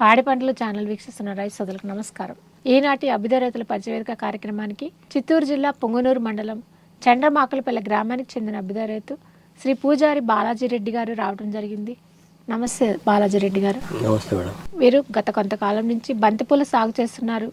పాడి పంటలు ఛానల్ వీక్షిస్తున్న రైతు సోదరులకు నమస్కారం. ఈనాటి అభ్యుదయ రైతుల పరిచయవేదిక కార్యక్రమానికి చిత్తూరు జిల్లా పొంగనూరు మండలం చండ్రమాకులపల్లి గ్రామానికి చెందిన అభ్యుదయ రైతు శ్రీ పూజారి బాలాజీ రెడ్డి గారు రావడం జరిగింది. నమస్తే బాలాజీ రెడ్డి గారు. నమస్తే మేడం. వీరు గత కొంతకాలం నుంచి బంతిపూల సాగు చేస్తున్నారు.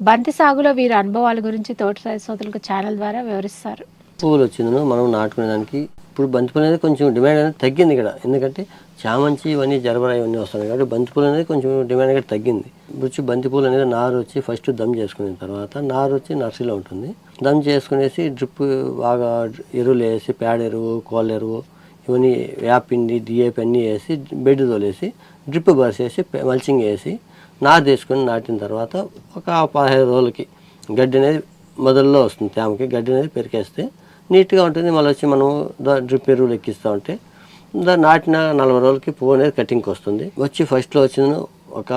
బంతి సాగులో వీరి అనుభవాల గురించి తోటి రైతు సోదరులకు ఛానల్ ద్వారా వివరిస్తారు. పువ్వులు వచ్చిందో మనం నాటుకునే దానికి ఇప్పుడు బంతిపూలు అనేది కొంచెం డిమాండ్ అనేది తగ్గింది ఇక్కడ. ఎందుకంటే చామంచి ఇవన్నీ జరబరా ఇవన్నీ వస్తున్నాయి కాబట్టి బంతిపూలు అనేది కొంచెం డిమాండ్ అనేది తగ్గింది. ఇప్పుడు బంతిపూలు అనేది నారు వచ్చి ఫస్ట్ దమ్ చేసుకున్న తర్వాత నారు వచ్చి నర్సరీలో ఉంటుంది. దమ్ చేసుకునేసి డ్రిప్ బాగా ఎరువులు వేసి పేడ ఎరువు కోళ్ళ ఎరువు ఇవన్నీ వేపిండి డిఏపి అన్నీ వేసి బెడ్ తోలేసి డ్రిప్ బరిసేసి మల్చింగ్ వేసి నారు తీసుకొని నాటిన తర్వాత ఒక పదహైదు రోజులకి గడ్డి అనేది మొదల్లో వస్తుంది తేమకి. గడ్డి అనేది పెరికేస్తే నీట్గా ఉంటుంది. మళ్ళీ వచ్చి మనం దా- డ్రిప్ ఎరువులు ఎక్కిస్తూ ఉంటే దాన్ని నాటిన నలభై రోజులకి పువ్వు అనేది కటింగ్కి వస్తుంది. వచ్చి ఫస్ట్లో వచ్చిన ఒక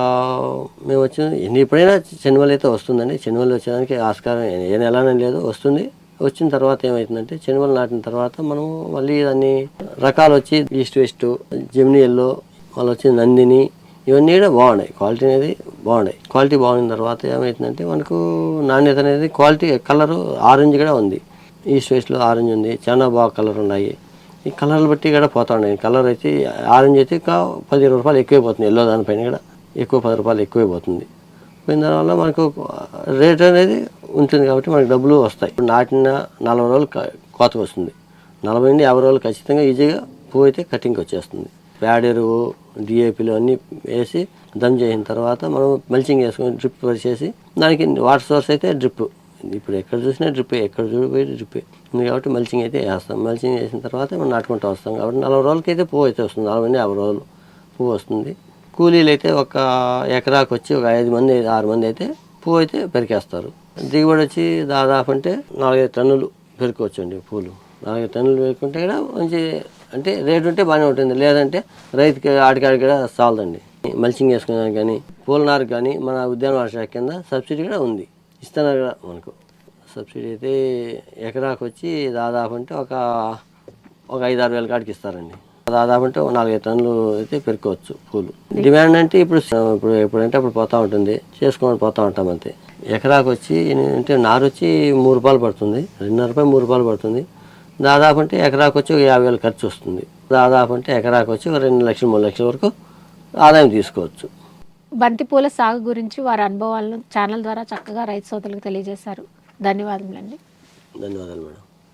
మేము వచ్చిన ఎన్ని ఎప్పుడైనా శనివల్ అయితే వస్తుందండి. శనివల్ వచ్చేదానికి ఆస్కారం ఏ- నెలనే లేదు వస్తుంది. వచ్చిన తర్వాత ఏమవుతుందంటే శనివల్ నాటిన తర్వాత మనం మళ్ళీ దాన్ని రకాలు వచ్చి ఈస్ట్ వెస్ట్ జెమిని ఎల్లో మళ్ళీ వచ్చి నందిని ఇవన్నీ కూడా బాగున్నాయి. క్వాలిటీ అనేది బాగున్నాయి. క్వాలిటీ బాగున్న తర్వాత ఏమవుతుందంటే మనకు నాణ్యత అనేది క్వాలిటీ కలరు ఆరెంజ్ కూడా ఉంది. ఈ స్పేస్లో ఆరెంజ్ ఉంది. చాలా బాగా కలర్ ఉన్నాయి. ఈ కలర్లు బట్టి కూడా పోతా ఉన్నాయి కలర్ అయితే ఆరెంజ్ అయితే ఇంకా పది ఇరవై రూపాయలు ఎక్కువైపోతుంది ఎల్లో దానిపైన కూడా ఎక్కువ పది రూపాయలు ఎక్కువైపోతుంది పోయిన దానివల్ల మనకు రేట్ అనేది ఉంటుంది కాబట్టి మనకు డబ్బులు వస్తాయి. ఇప్పుడు నాటిన నలభై రోజులు కోతకు వస్తుంది. నలభై నుండి యాభై రోజులు ఖచ్చితంగా ఈజీగా పువ్వు అయితే కటింగ్కి వచ్చేస్తుంది. ప్యాడ్ ఎరువు డిఏపీలు అన్నీ వేసి దమ్ చేసిన తర్వాత మనం మల్చింగ్ వేసుకొని డ్రిప్ పరిచేసి దానికి వాటర్ సోర్స్ అయితే డ్రిప్. ఇప్పుడు ఎక్కడ చూసినా డ్రిప్పే ఎక్కడ చూడిపోయి డ్రిప్పే. ఉంది కాబట్టి మల్చింగ్ అయితే వేస్తాం. మల్చింగ్ వేసిన తర్వాత మనం నాటుకుంటూ వస్తాం కాబట్టి నలభై రోజులకైతే పువ్వు అయితే వస్తుంది. నలభై యాభై రోజులు పువ్వు వస్తుంది. కూలీలు అయితే ఒక ఎకరాకు వచ్చి ఒక ఐదు మంది ఆరు మంది అయితే పువ్వు అయితే పెరికేస్తారు. దిగుబడి వచ్చి దాదాపు అంటే నాలుగైదు టన్నులు పెరుకోవచ్చు అండి పూలు. నాలుగైదు టన్నులు పెరుకుంటే కూడా మంచి అంటే రేటు ఉంటే బాగానే ఉంటుంది. లేదంటే రైతుకి ఆడికాడికి కూడా చాలదండి. మల్చింగ్ వేసుకునేదానికి కానీ పూల నారుకు కానీ మన ఉద్యానవన శాఖ కింద సబ్సిడీ కూడా ఉంది. ఇస్తున్నారు కూడా మనకు. సబ్సిడీ అయితే ఎకరాకు వచ్చి దాదాపు అంటే ఒక ఒక ఐదు ఆరు వేల కాడికి ఇస్తారండి. దాదాపు అంటే ఒక నాలుగైదు టన్నులు అయితే పెరుకోవచ్చు పూలు. డిమాండ్ అంటే ఇప్పుడు ఇప్పుడు ఎప్పుడంటే అప్పుడు పోతూ ఉంటుంది. చేసుకొని పోతా ఉంటాం అంతే. ఎకరాకు వచ్చి అంటే నారు వచ్చి మూడు రూపాయలు పడుతుంది. రెండున్నర రూపాయలు మూడు రూపాయలు పడుతుంది. దాదాపు అంటే ఎకరాకు వచ్చి ఒక యాభై వేలు ఖర్చు వస్తుంది. దాదాపు అంటే ఎకరాకు వచ్చి ఒక రెండు లక్షలు మూడు లక్షల వరకు ఆదాయం తీసుకోవచ్చు. బంతిపూల సాగు గురించి వారి అనుభవాలను ఛానల్ ద్వారా చక్కగా రైతు సోదరులకు తెలియజేశారు. ధన్యవాదములండి. ధన్యవాదాలు మేడం.